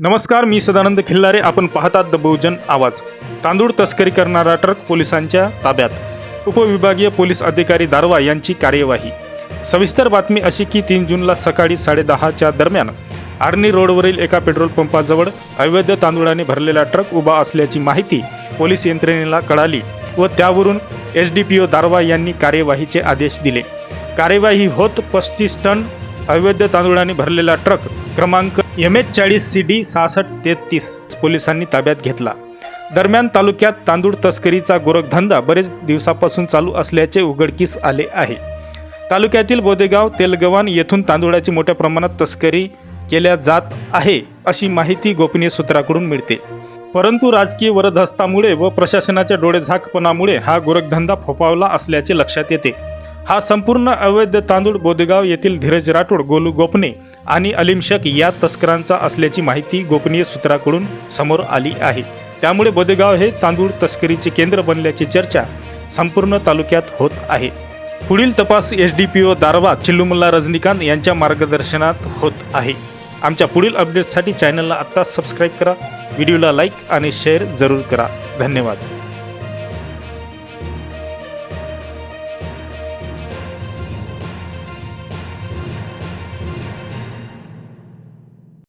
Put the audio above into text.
नमस्कार मी सदानंद खिल्लारे. आपण पाहतात द बहुजन आवाज. तांदूळ तस्करी करणारा ट्रक पोलिसांच्या ताब्यात. उपविभागीय पोलीस अधिकारी दारवा यांची कार्यवाही. सविस्तर बातमी अशी की तीन जूनला सकाळी साडेदहाच्या दरम्यान आर्नी रोडवरील एका पेट्रोल पंपाजवळ अवैध तांदूळाने भरलेला ट्रक उभा असल्याची माहिती पोलीस यंत्रणेला कळाली व त्यावरून S D P O Darwha यांनी कार्यवाहीचे आदेश दिले. कार्यवाही होत पस्तीस टन अवैध तांदूळाने भरलेला ट्रक क्रमांक एम एच चाळीस सी डी सहासष्ट तेहतीस पोलिसांनी ताब्यात घेतला. दरम्यान तालुक्यात तांदूळ तस्करीचा गोरखधंदा बरेच दिवसापासून चालू असल्याचे उघडकीस आले आहे. तालुक्यातील बोदेगाव तेलगवान येथून तांदूळाची मोठ्या प्रमाणात तस्करी केल्या जात आहे अशी माहिती गोपनीय सूत्राकडून मिळते. परंतु राजकीय वरदहस्तामुळे व प्रशासनाच्या डोळेझाकपणामुळे हा गोरखधंदा फोपावला असल्याचे लक्षात येते. हा संपूर्ण अवैध तांदूळ बोदेगाव येथील धीरज राठोड गोलू गोपने आणि अलीम शेख या तस्करांचा असल्याची माहिती गोपनीय सूत्राकडून समोर आली आहे. त्यामुळे बोदेगाव हे तांदूळ तस्करीचे केंद्र बनल्याची चर्चा संपूर्ण तालुक्यात होत आहे. पुढील तपास S D P O Darwha Chillumalla Rajinikanth यांच्या मार्गदर्शनात होत आहे. आमच्या पुढील अपडेट्ससाठी चॅनलला आत्ताच सबस्क्राईब करा व्हिडिओला लाईक आणि शेअर जरूर करा. धन्यवाद.